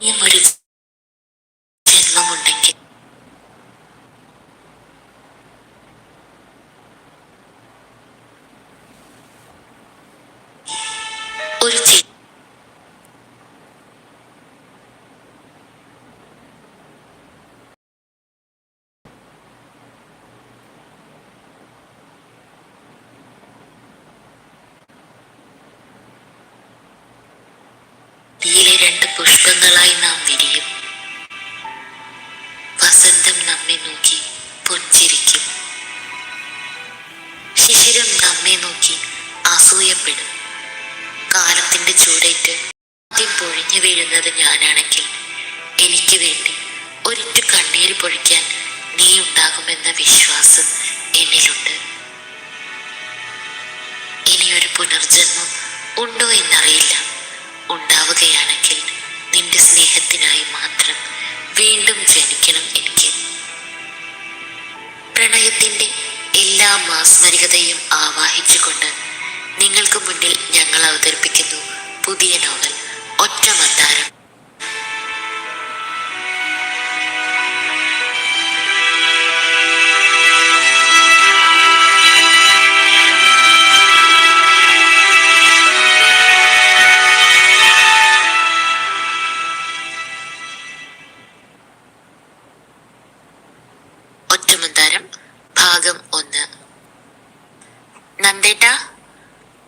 ഇനിയും ഒരു ജന്മമുണ്ടെങ്കിൽ. ഒരു പുഷ്പങ്ങളായി നാം വിരിയും. വസന്തം നമ്മെ നോക്കി പുഞ്ചിരിക്കും. ശിശിരം നമ്മെ നോക്കി അസൂയപ്പെടും. കാലത്തിന്റെ ചൂടേറ്റ് ആദ്യം പൊഴിഞ്ഞു വീഴുന്നത് ഞാനാണെങ്കിൽ എനിക്ക് വേണ്ടി ഒരിറ്റു കണ്ണീര് പൊഴിക്കാൻ നീ ഉണ്ടാകുമെന്ന വിശ്വാസം എന്നിലുണ്ട്. ഇനിയൊരു പുനർജന്മം ഉണ്ടോ എന്നറിയില്ല. ഉണ്ടാവുകയാണെങ്കിൽ സ്നേഹത്തിനായി മാത്രം വീണ്ടും ജനിക്കണം എനിക്ക്. പ്രണയത്തിന്റെ എല്ലാ മാസ്മരികതയും ആവാഹിച്ചുകൊണ്ട് നിങ്ങൾക്ക് മുന്നിൽ ഞങ്ങൾ അവതരിപ്പിക്കുന്നു പുതിയ നോവൽ ഒറ്റ മന്ദാരം നന്ദേട്ട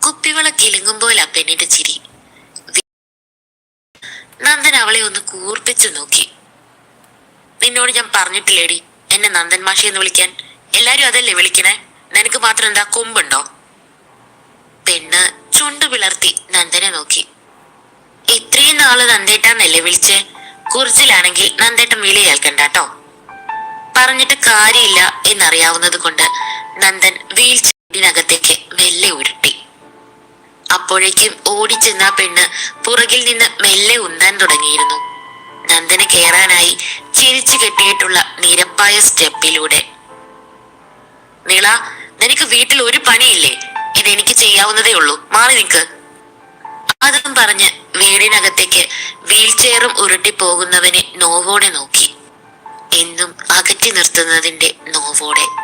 കുപ്പിവള കിലുങ്ങുമ്പോൾ പെണ്ണിന്റെ ചിരി. നന്ദൻ അവളെ ഒന്ന് കൂർപ്പിച്ചു നോക്കി. നിന്നോട് ഞാൻ പറഞ്ഞിട്ടില്ലേടി എന്നെ നന്ദൻ മാഷി എന്ന് വിളിക്കാൻ. എല്ലാരും അതല്ലേ വിളിക്കണേ? നിനക്ക് മാത്രം എന്താ കൊമ്പുണ്ടോ? പെണ്ണ് ചുണ്ടു പിളർത്തി നന്ദനെ നോക്കി. ഇത്രയും നാൾ നന്ദേട്ടാന്നല്ലേ വിളിച്ചേ? കുറിച്ചിലാണെങ്കിൽ നന്ദേട്ടൻ വിളി കേൾക്കണ്ടാട്ടോ. പറഞ്ഞിട്ട് കാര്യമില്ല എന്നറിയാവുന്നത് കൊണ്ട് നന്ദൻ വീൽ ചെടിനകത്തേക്ക് മെല്ലെ ഉരുട്ടി. അപ്പോഴേക്കും ഓടിച്ചെന്ന പെണ്ണ് പുറകിൽ നിന്ന് മെല്ലെ ഉന്താൻ തുടങ്ങിയിരുന്നു. നന്ദന കയറാനായി ചിരിച്ചു കെട്ടിയിട്ടുള്ള നിരപ്പായ സ്റ്റെപ്പിലൂടെ. നീള നിനക്ക് വീട്ടിൽ ഒരു പണിയില്ലേ? ഇതെനിക്ക് ചെയ്യാവുന്നതേ ഉള്ളൂ. മാറി നിൽക്ക്. അതും പറഞ്ഞ് വീടിനകത്തേക്ക് വീൽ ചെയറും ഉരുട്ടി പോകുന്നവനെ നോവോടെ നോക്കി. എന്നും അകറ്റി നിർത്തുന്നതിന്റെ നോവോടെ.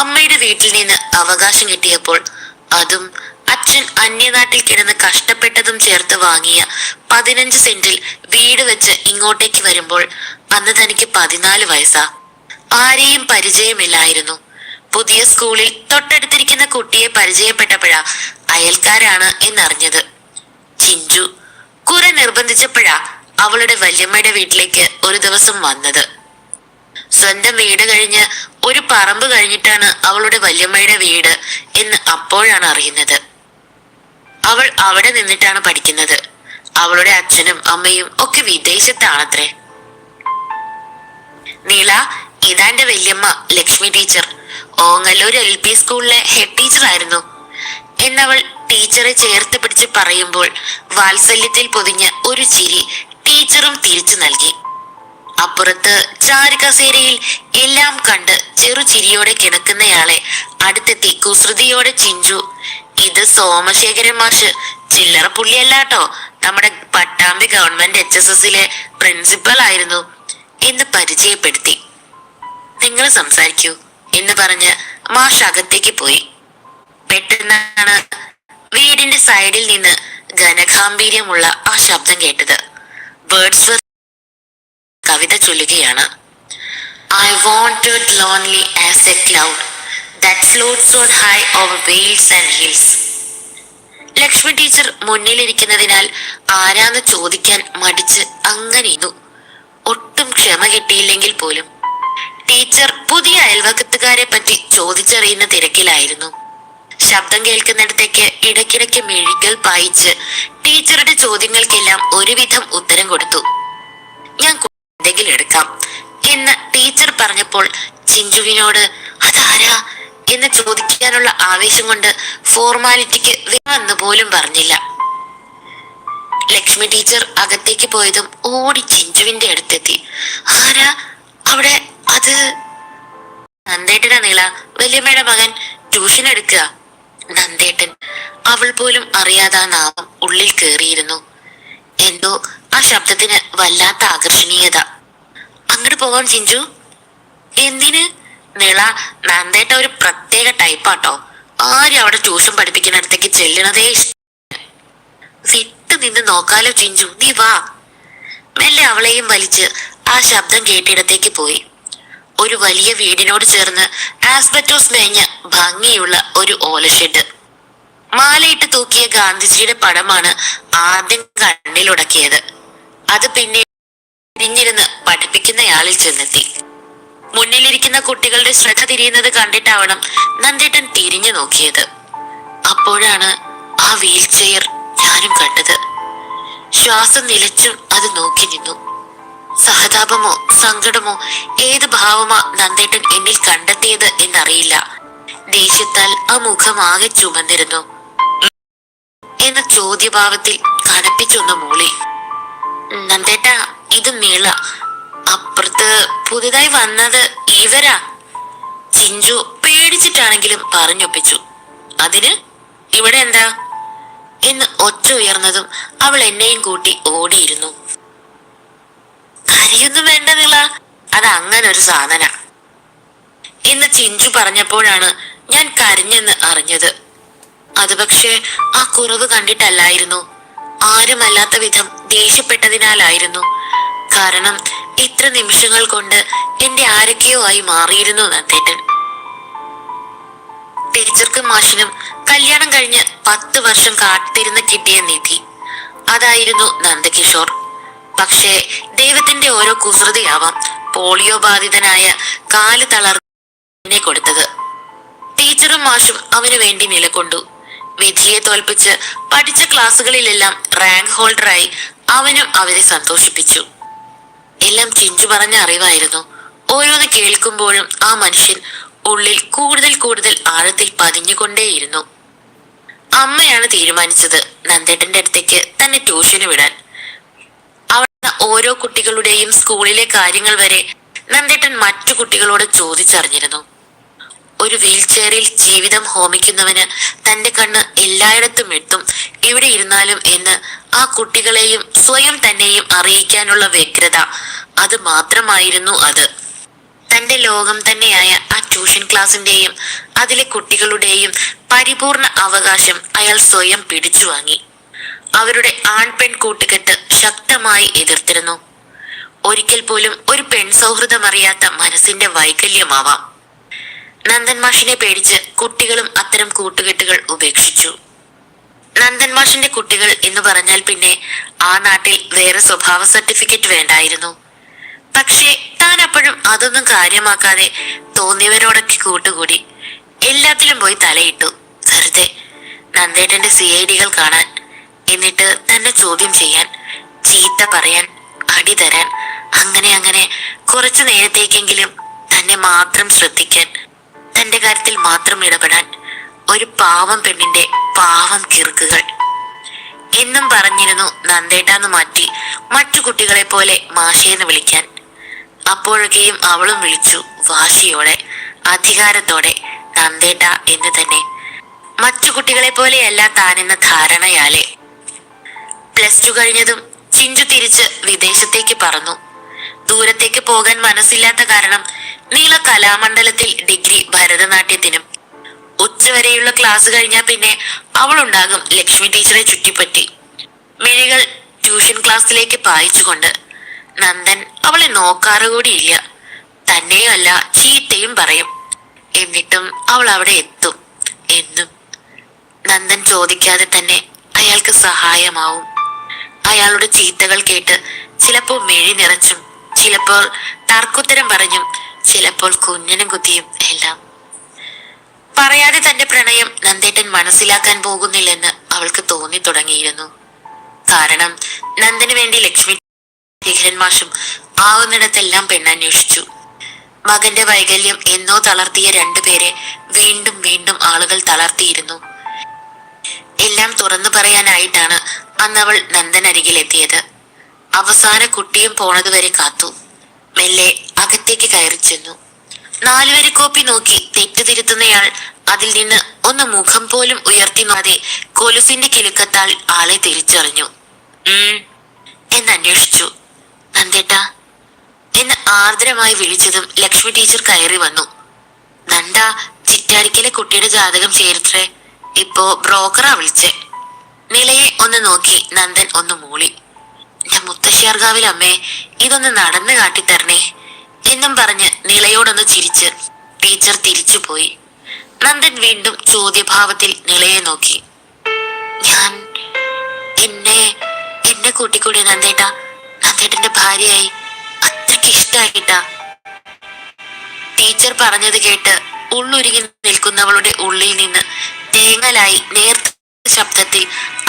അമ്മയുടെ വീട്ടിൽ നിന്ന് അവകാശം കിട്ടിയപ്പോൾ അതും അച്ഛൻ അന്യനാട്ടിൽ കിടന്ന് കഷ്ടപ്പെട്ടതും ചേർത്ത് വാങ്ങിയ പതിനഞ്ച് സെന്റിൽ വീട് വെച്ച് ഇങ്ങോട്ടേക്ക് വരുമ്പോൾ അന്ന് തനിക്ക് പതിനാല് വയസ്സാ. ആരെയും പരിചയമില്ലായിരുന്നു. പുതിയ സ്കൂളിൽ തൊട്ടടുത്തിരിക്കുന്ന കുട്ടിയെ പരിചയപ്പെട്ടപ്പോഴാ അയൽക്കാരാണ് എന്നറിഞ്ഞത്. ചിഞ്ചു കുറെ നിർബന്ധിച്ചപ്പോഴാ അവളുടെ വല്യമ്മയുടെ വീട്ടിലേക്ക് ഒരു ദിവസം വന്നത്. സ്വന്തം വീട് കഴിഞ്ഞ് ഒരു പറമ്പ് കഴിഞ്ഞിട്ടാണ് അവളുടെ വല്യമ്മയുടെ വീട് എന്ന് അപ്പോഴാണ് അറിയുന്നത്. അവൾ അവിടെ നിന്നിട്ടാണ് പഠിക്കുന്നത്. അവളുടെ അച്ഛനും അമ്മയും ഒക്കെ വിദേശത്താണത്രേ. നീല ഇതാന്റെ വല്യമ്മ Lakshmi teacher. Ongallur L P സ്കൂളിലെ ഹെഡ് ടീച്ചർ ആയിരുന്നു. എന്നവൾ ടീച്ചറെ ചേർത്ത് പിടിച്ച് പറയുമ്പോൾ വാത്സല്യത്തിൽ പൊതിഞ്ഞ ഒരു ചിരി ടീച്ചറും തിരിച്ചു നൽകി. അപ്പുറത്ത് ചാരുകസേരയിൽ എല്ലാം കണ്ട് ചെറുചിരിയോടെ കിടക്കുന്നയാളെ അടുത്തെത്തി കുസൃതിയോടെ ചിഞ്ചു. ഇത് സോമശേഖരൻ മാഷ്. ചില്ലറ പുള്ളിയല്ലാട്ടോ. നമ്മുടെ പട്ടാമ്പി ഗവൺമെന്റ് എച്ച് എസ് എസിലെ പ്രിൻസിപ്പൽ ആയിരുന്നു എന്ന് പരിചയപ്പെടുത്തി. നിങ്ങൾ സംസാരിക്കൂ എന്ന് പറഞ്ഞ് മാഷ് അകത്തേക്ക് പോയി. പെട്ടെന്നാണ് വീടിന്റെ സൈഡിൽ നിന്ന് ഘനഗാംഭീര്യമുള്ള ആ ശബ്ദം കേട്ടത്. വേർഡ്സ് കവിത ചൊല്ലുകയാണ്. I wandered lonely as a cloud that floats on high over vales and hills Lakshmi teacher മുന്നിലിരിക്കുന്നതിനാൽ ആരാന്ന് ചോദിക്കാൻ മടിച്ച് അങ്ങനെ ഇരുന്നു. ഒട്ടും ക്ഷമ കിട്ടിയില്ലെങ്കിൽ പോലും. ടീച്ചർ പുതിയ അയൽവക്കത്തുകാരെ പറ്റി ചോദിച്ചറിയുന്ന തിരക്കിലായിരുന്നു. ശബ്ദം കേൾക്കുന്നിടത്തേക്ക് ഇടയ്ക്കിടയ്ക്ക് മെഴുകൽ പായിച്ച് ടീച്ചറുടെ ചോദ്യങ്ങൾക്കെല്ലാം ഒരുവിധം ഉത്തരം കൊടുത്തു. ഞാൻ എന്തെങ്കിലും എടുക്കാം എന്ന് ടീച്ചർ പറഞ്ഞപ്പോൾ ചിഞ്ചുവിനോട് അതാരാ? എന്ന് ചോദിക്കാനുള്ള ആവേശം കൊണ്ട് ഫോർമാലിറ്റിക്ക് വേണമെന്ന് പോലും പറഞ്ഞില്ല. ലക്ഷ്മി ടീച്ചർ അകത്തേക്ക് പോയതും ഓടി ചിഞ്ചുവിന്റെ അടുത്തെത്തി. ആരാ? അവിടെ അത് നന്ദേട്ടനാ നീള. വല്യമ്മയുടെ മകൻ ട്യൂഷൻ എടുക്കുക. നന്ദേട്ടൻ? അവൾ പോലും അറിയാതെ ആ നാമം ഉള്ളിൽ കേറിയിരുന്നു. എന്തോ ശബ്ദത്തിന് വല്ലാത്ത ആകർഷണീയത. അങ്ങോട്ട് പോവാം ചിഞ്ചു. എന്തിന്? നിള നന്ദേട്ട ഒരു പ്രത്യേക ടൈപ്പാട്ടോ. ആരും അവിടെ ട്യൂഷൻ പഠിപ്പിക്കുന്നിടത്തേക്ക് ചെല്ലണതേ വിട്ടു നിന്ന് നോക്കാലോ ചിഞ്ചു. നീ വാ. മെല്ലെ അവളെയും വലിച്ച് ആ ശബ്ദം കേട്ടിടത്തേക്ക് പോയി. ഒരു വലിയ വീടിനോട് ചേർന്ന് ആസ്ബറ്റോസ് മേഞ്ഞ ഭംഗിയുള്ള ഒരു ഓലഷെഡ്. മാലയിട്ട് തൂക്കിയ ഗാന്ധിജിയുടെ പടമാണ് ആദ്യം കണ്ണിലുടക്കിയത്. അത് പിന്നെ തിരിഞ്ഞിരുന്ന് പഠിപ്പിക്കുന്നയാളിൽ ചെന്നെത്തി. മുന്നിലിരിക്കുന്ന കുട്ടികളുടെ ശ്രദ്ധ തിരിയുന്നത് കണ്ടിട്ടാവണം നന്ദേട്ടൻ തിരിഞ്ഞു നോക്കിയത്. അപ്പോഴാണ് ആ വീൽ ചെയർ ഞാനും കണ്ടത്. ശ്വാസം നിലച്ചും അത് നോക്കി നിന്നു. സഹതാപമോ സങ്കടമോ ഏത് ഭാവമാ നന്ദേട്ടൻ എന്നിൽ കണ്ടെത്തിയത് എന്നറിയില്ല. ദേഷ്യത്താൽ ആ മുഖം ആകെ ചുമന്നിരുന്നു. എന്ന ചോദ്യഭാവത്തിൽ കനപ്പിച്ചൊന്ന് മൂളി. നന്ദേട്ട ഇത് മേള. അപ്പുറത്ത് പുതുതായി വന്നത് ഇവരാ. ചിഞ്ചു പേടിച്ചിട്ടാണെങ്കിലും പറഞ്ഞൊപ്പിച്ചു. അതിന് ഇവിടെ എന്താ? എന്ന് ഒച്ച ഉയർന്നതും അവൾ എന്നെയും കൂട്ടി ഓടിയിരുന്നു. കരയൊന്നും വേണ്ട നിള അത് അങ്ങനെ ഒരു സാധന. എന്ന് ചിഞ്ചു പറഞ്ഞപ്പോഴാണ് ഞാൻ കരഞ്ഞെന്ന് അറിഞ്ഞത്. അത് പക്ഷേ ആ കുറവ് കണ്ടിട്ടല്ലായിരുന്നു. ആരുമല്ലാത്ത വിധം ദേഷ്യപ്പെട്ടതിനാലായിരുന്നു. കാരണം ഇത്ര നിമിഷങ്ങൾ കൊണ്ട് എന്റെ ആരൊക്കെയോ ആയി മാറിയിരുന്നു നന്ദേട്ടൻ. ടീച്ചർക്കും മാഷിനും കല്യാണം കഴിഞ്ഞ് പത്ത് വർഷം കാത്തിരുന്ന് കിട്ടിയ നിധി. അതായിരുന്നു നന്ദകിഷോർ. പക്ഷേ ദൈവത്തിന്റെ ഓരോ കുസൃതിയാവാം പോളിയോ ബാധിതനായ കാൽ തളർന്നെ കൊടുത്തത്. ടീച്ചറും മാഷും അവന് വേണ്ടി നിലകൊണ്ടു. വിധിയെ തോൽപ്പിച്ച് പഠിച്ച ക്ലാസ്സുകളിലെല്ലാം റാങ്ക് ഹോൾഡറായി അവനും അവരെ സന്തോഷിപ്പിച്ചു. എല്ലാം ചിഞ്ചു പറഞ്ഞ അറിവായിരുന്നു. ഓരോന്ന് കേൾക്കുമ്പോഴും ആ മനുഷ്യൻ ഉള്ളിൽ കൂടുതൽ കൂടുതൽ ആഴത്തിൽ പതിഞ്ഞുകൊണ്ടേയിരുന്നു. അമ്മയാണ് തീരുമാനിച്ചത് നന്ദേട്ടന്റെ അടുത്തേക്ക് തന്നെ ട്യൂഷന് വിടാൻ. അവിടുന്ന് ഓരോ കുട്ടികളുടെയും സ്കൂളിലെ കാര്യങ്ങൾ വരെ നന്ദേട്ടൻ മറ്റു കുട്ടികളോട് ചോദിച്ചറിഞ്ഞിരുന്നു. ഒരു വീൽ ചെയറിൽ ജീവിതം ഹോമിക്കുന്നവന് തന്റെ കണ്ണ് എല്ലായിടത്തും എത്തും. എവിടെ ഇരുന്നാലും എന്ന് ആ കുട്ടികളെയും സ്വയം തന്നെയും അറിയിക്കാനുള്ള വ്യഗ്രത. അത് മാത്രമായിരുന്നു അത്. തന്റെ ലോകം തന്നെയായ ആ ട്യൂഷൻ ക്ലാസിന്റെയും അതിലെ കുട്ടികളുടെയും പരിപൂർണ അവകാശം അയാൾ സ്വയം പിടിച്ചു വാങ്ങി. അവരുടെ ആൺപെൺ കൂട്ടുകെട്ട് ശക്തമായി എതിർത്തിരുന്നു. ഒരിക്കൽ പോലും ഒരു പെൺ സൗഹൃദം അറിയാത്ത മനസ്സിന്റെ വൈകല്യമാവാം. നന്ദൻ മാഷിനെ പേടിച്ച് കുട്ടികളും അത്തരം കൂട്ടുകെട്ടുകൾ ഉപേക്ഷിച്ചു. നന്ദൻ മാഷിന്റെ കുട്ടികൾ എന്ന് പറഞ്ഞാൽ പിന്നെ ആ നാട്ടിൽ വേറെ സ്വഭാവ സർട്ടിഫിക്കറ്റ് വേണ്ടായിരുന്നു. പക്ഷേ താൻ അപ്പോഴും അതൊന്നും കാര്യമാക്കാതെ തോന്നിയവരോടൊക്കെ കൂട്ടുകൂടി എല്ലാത്തിലും പോയി തലയിട്ടു. വെറുതെ നന്ദേട്ടന്റെ സി ഐ ഡികൾ കാണാൻ എന്നിട്ട് തന്നെ ചോദ്യം ചെയ്യാൻ ചീത്ത പറയാൻ അടി തരാൻ അങ്ങനെ അങ്ങനെ കുറച്ചു നേരത്തേക്കെങ്കിലും തന്നെ മാത്രം ശ്രദ്ധിക്കാൻ തന്റെ കാര്യത്തിൽ മാത്രം ഇടപെടാൻ ഒരു പാവം പെണ്ണിന്റെ പാവം കിറുക്കുകൾ. എന്നും പറഞ്ഞിരുന്നു നന്ദേട്ടാന്ന് മാറ്റി മറ്റു കുട്ടികളെ പോലെ മാഷേന്ന് വിളിക്കാൻ. അപ്പോഴൊക്കെയും അവളും വിളിച്ചു വാശിയോടെ അധികാരത്തോടെ നന്ദേട്ട എന്ന് തന്നെ. മറ്റു കുട്ടികളെ പോലെയല്ല താനെന്ന ധാരണയാലെ. പ്ലസ് ടു കഴിഞ്ഞതും ചിഞ്ചു തിരിച്ച് വിദേശത്തേക്ക് പറന്നു. ദൂരത്തേക്ക് പോകാൻ മനസ്സില്ലാത്ത കാരണം നീള കലാമണ്ഡലത്തിൽ ഡിഗ്രി ഭരതനാട്യത്തിനും. ഉച്ചവരെയുള്ള ക്ലാസ് കഴിഞ്ഞാൽ പിന്നെ അവളുണ്ടാകും ലക്ഷ്മി ടീച്ചറെ ചുറ്റിപ്പറ്റി. മിഴികൾ ട്യൂഷൻ ക്ലാസ്സിലേക്ക് പായിച്ചുകൊണ്ട് നന്ദൻ അവളെ നോക്കാറ് കൂടിയില്ല തന്നെയല്ല ചീത്തയും പറയും. എന്നിട്ടും അവൾ അവിടെ എത്തും. എന്നും. നന്ദൻ ചോദിക്കാതെ തന്നെ അയാൾക്ക് സഹായമാവും. അയാളുടെ ചീത്തകൾ കേട്ട് ചിലപ്പോൾ മെഴി നിറച്ചും ചിലപ്പോൾ തർക്കുത്തരം പറഞ്ഞും ചിലപ്പോൾ കുഞ്ഞനും കുത്തിയും എല്ലാം. പറയാതെ തന്റെ പ്രണയം നന്ദേട്ടൻ മനസ്സിലാക്കാൻ പോകുന്നില്ലെന്ന് അവൾക്ക് തോന്നി തുടങ്ങിയിരുന്നു കാരണം നന്ദന് വേണ്ടി ലക്ഷ്മി ശേഖരൻ മാഷും ആവുന്നിടത്തെല്ലാം പെണ്ണന്വേഷിച്ചു. മകന്റെ വൈകല്യം എന്നോ തളർത്തിയ രണ്ടുപേരെ വീണ്ടും വീണ്ടും ആളുകൾ തളർത്തിയിരുന്നു. എല്ലാം തുറന്നു പറയാനായിട്ടാണ് അന്നവൾ നന്ദനരികിലെത്തിയത്. അവസാന കുട്ടിയും പോണതുവരെ കാത്തു. മെല്ലെ അകത്തേക്ക് കയറി ചെന്നു. നാലുവരി കോപ്പി നോക്കി തെറ്റ് തിരുത്തുന്നയാൾ അതിൽ നിന്ന് ഒന്ന് മുഖം പോലും ഉയർത്തി നോക്കാതെ കൊലുസിന്റെ കിലുക്കത്താൽ ആളെ തിരിച്ചറിഞ്ഞു. ഉം എന്ന് അന്വേഷിച്ചു. നന്ദേട്ടാ എന്ന് ആർദ്രമായി വിളിച്ചതും ലക്ഷ്മി ടീച്ചർ കയറി വന്നു. നന്ദ ചിറ്റാരിക്കലെ കുട്ടിയുടെ ജാതകം ചേരിത്രേ. ഇപ്പോ ബ്രോക്കറാ വിളിച്ചേ. നിലയെ ഒന്ന് നോക്കി നന്ദൻ ഒന്ന് മൂളി. മുത്തശ്ശിയാർഗാവിൽ അമ്മേ ഇതൊന്ന് നടന്നു കാട്ടിത്തരണേ എന്നും പറഞ്ഞ് നിലയോടൊന്ന് ചിരിച്ച് ടീച്ചർ തിരിച്ചുപോയി. നന്ദൻ വീണ്ടും ചോദ്യഭാവത്തിൽ നിലയെ നോക്കി. ഞാൻ എന്നെ എന്നെ കൂട്ടിക്കൂടി നന്ദേട്ട? നന്ദേട്ടന്റെ ഭാര്യയായി. അത്രയ്ക്ക് ഇഷ്ടമായിട്ട ടീച്ചർ പറഞ്ഞത് കേട്ട് ഉള്ളുരുകി നിൽക്കുന്നവളുടെ ഉള്ളിൽ നിന്ന് തേങ്ങലായി നേർത്ത ശബ്ദത്തിൽ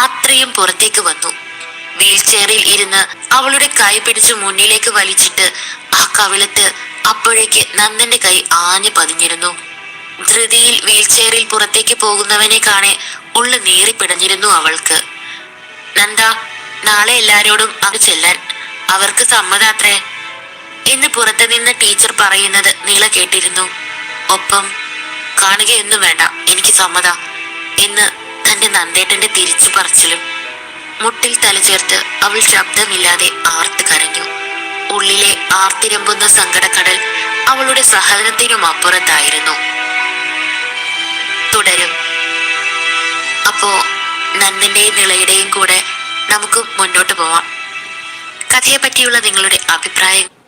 അത്രയും പുറത്തേക്ക് വന്നു. വീൽ ചെയറിൽ ഇരുന്ന് അവളുടെ കൈ പിടിച്ച് മുന്നിലേക്ക് വലിച്ചിട്ട് ആ കവിളത്ത് അപ്പോഴേക്ക് നന്ദന്റെ കൈ ആഞ്ഞു പതിഞ്ഞിരുന്നു. ധൃതിയിൽ വീൽചെയറിൽ പുറത്തേക്ക് പോകുന്നവനെ കാണെ ഉള്ളു നീറിപ്പിടഞ്ഞിരുന്നു അവൾക്ക്. നന്ദ നാളെ എല്ലാരോടും അത് ചെല്ലാൻ. അവർക്ക് സമ്മതാത്രേ എന്ന് പുറത്തു നിന്ന് ടീച്ചർ പറയുന്നത് നീള കേട്ടിരുന്നു. ഒപ്പം കാണുകയൊന്നും വേണ്ട എനിക്ക് സമ്മത എന്ന് തന്റെ നന്ദേട്ടന്റെ തിരിച്ചു പറച്ചിലും മുട്ടിൽ തലചേർത്ത് അവൾ ശബ്ദമില്ലാതെ ആർത്ത് കരഞ്ഞു. ഉള്ളിലെ ആർത്തിരമ്പുന്ന സങ്കടക്കടൽ അവളുടെ സഹനത്തിനും അപ്പുറത്തായിരുന്നു. തുടരും. അപ്പോ നന്ദന്റെയും നിളയുടെയും കൂടെ നമുക്ക് മുന്നോട്ട് പോവാം. കഥയെ പറ്റിയുള്ള നിങ്ങളുടെ അഭിപ്രായം